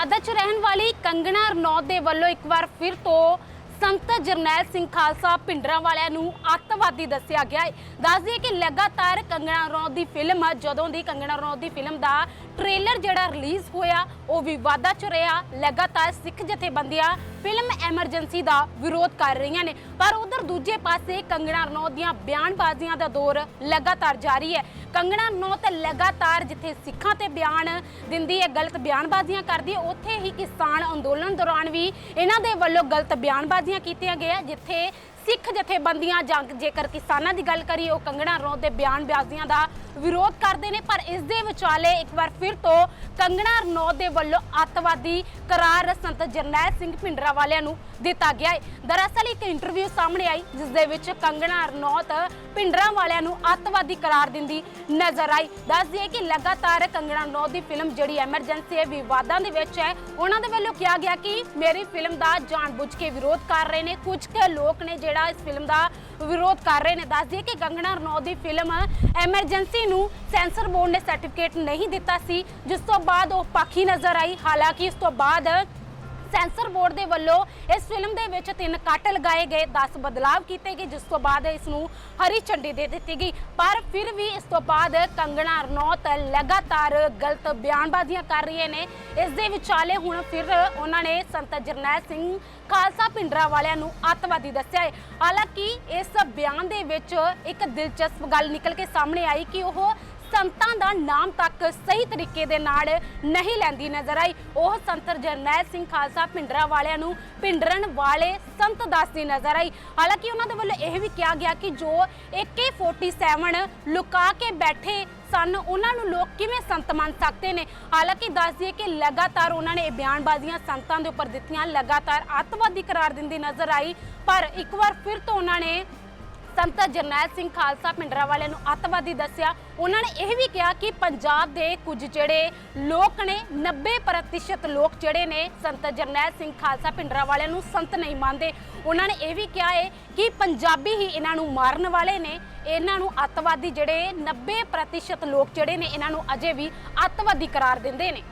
ਵਿਵਾਦਾਂ 'ਚ ਰਹਿਣ ਵਾਲੀ ਕੰਗਣਾ ਰਣੌਤ ਦੇ ਵੱਲੋਂ ਇੱਕ ਵਾਰ ਫਿਰ ਤੋਂ ਸੰਤ ਜਰਨੈਲ ਸਿੰਘ ਖਾਲਸਾ ਪਿੰਡਰਾਂ ਵਾਲਿਆਂ ਨੂੰ ਅੱਤਵਾਦੀ ਦੱਸਿਆ ਗਿਆ ਹੈ। ਦੱਸ ਦਈਏ ਕਿ ਲਗਾਤਾਰ ਕੰਗਣਾ ਰਣੌਤ ਦੀ ਫਿਲਮ, ਜਦੋਂ ਦੀ ਕੰਗਣਾ ਰਣੌਤ ਦੀ ਫਿਲਮ ਦਾ ਟ੍ਰੇਲਰ ਜਿਹੜਾ ਰਿਲੀਜ਼ ਹੋਇਆ, ਉਹ ਵਿਵਾਦਾਂ 'ਚ ਰਿਹਾ। ਲਗਾਤਾਰ ਸਿੱਖ ਜਥੇਬੰਦੀਆਂ ਫਿਲਮ ਐਮਰਜੈਂਸੀ ਦਾ ਵਿਰੋਧ ਕਰ ਰਹੀਆਂ ਨੇ। ਪਰ ਉਧਰ ਦੂਜੇ ਪਾਸੇ ਕੰਗਣਾ ਰਣੌਤ ਦੀਆਂ ਬਿਆਨਬਾਜ਼ੀਆਂ ਦਾ ਦੌਰ ਲਗਾਤਾਰ ਜਾਰੀ ਹੈ। ਕੰਗਣਾ ਰਣੌਤ ਲਗਾਤਾਰ ਜਿੱਥੇ ਸਿੱਖਾਂ ਤੇ ਬਿਆਨ ਦਿੰਦੀ ਹੈ, ਗਲਤ ਬਿਆਨਬਾਜ਼ੀਆਂ ਕਰਦੀ ਹੈ, ਉੱਥੇ ਹੀ ਕਿਸਾਨ ਅੰਦੋਲਨ ਦੌਰਾਨ ਵੀ ਇਹਨਾਂ ਦੇ ਵੱਲੋਂ ਗਲਤ ਬਿਆਨਬਾਜ਼ੀਆਂ ਕੀਤੀਆਂ ਗਈਆਂ, ਜਿੱਥੇ ਸਿੱਖ ਜਥੇਬੰਦੀਆਂ ਜਾਂ ਜੇਕਰ ਕਿਸਾਨਾਂ ਦੀ ਗੱਲ ਕਰੀਏ, ਉਹ ਕੰਗਣਾ ਰਣੌਤ ਦੇ ਬਿਆਨਬਾਜ਼ੀਆਂ ਦਾ ਵਿਰੋਧ ਕਰਦੇ ਨੇ, ਪਰ ਇਸ ਦੇ ਵਿਚਾਲੇ ਇੱਕ ਵਾਰ ਫਿਰ ਤੋਂ ਕੰਗਣਾ ਰਣੌਤ ਦੇ ਵੱਲੋਂ ਅੱਤਵਾਦੀ ਕਰਾਰ ਸੰਤ ਜਰਨੈਲ ਸਿੰਘ ਭਿੰਡਰਾ ਵਾਲਿਆਂ ਨੂੰ ਦਿੱਤਾ ਗਿਆ ਹੈ। ਦਰਅਸਲ ਇੱਕ ਇੰਟਰਵਿਊ ਸਾਹਮਣੇ ਆਈ, ਜਿਸ ਦੇ ਵਿੱਚ ਕੰਗਣਾ ਰਣੌਤ ਭਿੰਡਰਾ ਵਾਲਿਆਂ ਨੂੰ ਅੱਤਵਾਦੀ ਕਰਾਰ ਦਿੰਦੀ ਨਜ਼ਰ ਆਈ। ਦੱਸ ਦਈਏ ਕਿ ਲਗਾਤਾਰ ਕੰਗਣਾ ਰਣੌਤ ਦੀ ਫਿਲਮ ਜਿਹੜੀ ਐਮਰਜੈਂਸੀ ਹੈ, ਵਿਵਾਦਾਂ ਦੇ ਵਿੱਚ ਹੈ। ਉਹਨਾਂ ਦੇ ਵੱਲੋਂ ਕਿਹਾ ਗਿਆ ਕਿ ਮੇਰੀ ਫਿਲਮ ਦਾ ਜਾਣਬੁੱਝ ਕੇ ਵਿਰੋਧ ਕਰ ਰਹੇ ਨੇ। ਕੁਝ ਕੁ ਲੋਕ ਨੇ ਜਿਹੜਾ ਇਸ ਫਿਲਮ ਦਾ ਵਿਰੋਧ ਕਰ ਰਹੇ ਨੇ, ਦੱਸ ਦਈਏ ਕਿ ਕੰਗਣਾ ਰਣੌਤ ਦੀ ਫਿਲਮ ਐਮਰਜੈਂਸੀ ਨੂੰ ਸੈਂਸਰ ਬੋਰਡ ਨੇ ਸਰਟੀਫਿਕੇਟ ਨਹੀਂ ਦਿੱਤਾ ਸੀ, ਜਿਸ ਤੋਂ ਬਾਅਦ ਉਹ ਪਾਖੀ ਨਜ਼ਰ ਆਈ। ਹਾਲਾਂਕਿ ਇਸ ਤੋਂ ਬਾਅਦ ਸੈਂਸਰ ਬੋਰਡ ਦੇ ਵੱਲੋਂ ਇਸ ਫਿਲਮ ਦੇ ਵਿੱਚ ਤਿੰਨ ਕੱਟ ਲਗਾਏ ਗਏ 10 ਬਦਲਾਵ ਕੀਤੇ ਗਏ, ਜਿਸ ਤੋਂ ਬਾਅਦ ਇਸ ਨੂੰ ਹਰੀ ਝੰਡੀ ਦੇ ਦਿੱਤੀ ਗਈ। ਪਰ ਫਿਰ ਵੀ ਇਸ ਤੋਂ ਬਾਅਦ ਕੰਗਣਾ, ਰਣੌਤ ਲਗਾਤਾਰ ਗਲਤ ਬਿਆਨਬਾਜ਼ੀਆਂ ਕਰ ਰਹੀਆਂ ਨੇ। ਇਸ ਦੇ ਵਿਚਾਲੇ ਹੁਣ ਫਿਰ ਉਹਨਾਂ ਨੇ ਸੰਤ ਜਰਨੈਲ ਸਿੰਘ ਖਾਲਸਾ ਪਿੰਡਰਾ ਵਾਲਿਆਂ ਨੂੰ ਅੱਤਵਾਦੀ ਦੱਸਿਆ ਹੈ। ਹਾਲਾਂਕਿ ਇਸ ਬਿਆਨ ਦੇ ਵਿੱਚ ਇੱਕ ਦਿਲਚਸਪ ਗੱਲ ਨਿਕਲ ਕੇ ਸਾਹਮਣੇ ਆਈ ਕਿ ਉਹ ਸੰਤਾਂ ਦਾ ਨਾਮ ਤੱਕ ਸਹੀ ਤਰੀਕੇ ਦੇ ਨਾਲ ਨਹੀਂ ਲੈਂਦੀ ਨਜ਼ਰ ਆਈ। ਉਹ ਸੰਤ ਜਰਨੈਲ ਸਿੰਘ ਖਾਲਸਾ ਪਿੰਡਰਾ ਵਾਲਿਆਂ ਨੂੰ ਪਿੰਡਰਨ ਵਾਲੇ ਸੰਤ ਦੱਸਦੀ ਨਜ਼ਰ ਆਈ। ਹਾਲਾਂਕਿ ਉਹਨਾਂ ਦੇ ਵੱਲੋਂ ਇਹ ਵੀ ਕਿਹਾ ਗਿਆ ਕਿ ਜੋ AK47 ਲੁਕਾ ਕੇ ਬੈਠੇ ਸਨ, ਉਹਨਾਂ ਨੂੰ ਲੋਕ ਕਿਵੇਂ ਸੰਤ ਮੰਨ ਸਕਦੇ ਨੇ? ਹਾਲਾਂਕਿ ਦੱਸ ਦਈਏ ਕਿ ਲਗਾਤਾਰ ਉਹਨਾਂ ਨੇ ਇਹ ਬਿਆਨਬਾਜ਼ੀਆਂ ਸੰਤਾਂ ਦੇ ਉੱਪਰ ਦਿੱਤੀਆਂ, ਲਗਾਤਾਰ ਅੱਤਵਾਦੀ ਕਰਾਰ ਦਿੰਦੀ ਨਜ਼ਰ ਆਈ। ਪਰ ਇੱਕ ਵਾਰ ਫਿਰ ਤੋਂ ਉਹਨਾਂ ਨੇ ਸੰਤ ਜਰਨੈਲ ਸਿੰਘ ਖਾਲਸਾ ਪਿੰਡਰਾ ਵਾਲਿਆਂ ਨੂੰ ਅੱਤਵਾਦੀ ਦੱਸਿਆ। ਉਹਨਾਂ ਨੇ ਇਹ ਵੀ ਕਿਹਾ ਕਿ ਪੰਜਾਬ ਦੇ ਕੁਝ ਜਿਹੜੇ ਲੋਕ ਨੇ 90% ਲੋਕ ਜਿਹੜੇ ਨੇ, ਸੰਤ ਜਰਨੈਲ ਸਿੰਘ ਖਾਲਸਾ ਪਿੰਡਰਾ ਵਾਲਿਆਂ ਨੂੰ ਸੰਤ ਨਹੀਂ ਮੰਨਦੇ। ਉਹਨਾਂ ਨੇ ਇਹ ਵੀ ਕਿਹਾ ਹੈ ਕਿ ਪੰਜਾਬੀ ਹੀ ਇਹਨਾਂ ਨੂੰ ਮਾਰਨ ਵਾਲੇ ਨੇ। ਇਹਨਾਂ ਨੂੰ ਅੱਤਵਾਦੀ ਜਿਹੜੇ 90% ਲੋਕ ਜਿਹੜੇ ਨੇ, ਇਹਨਾਂ ਨੂੰ ਅਜੇ ਵੀ ਅੱਤਵਾਦੀ ਕਰਾਰ ਦਿੰਦੇ ਨੇ।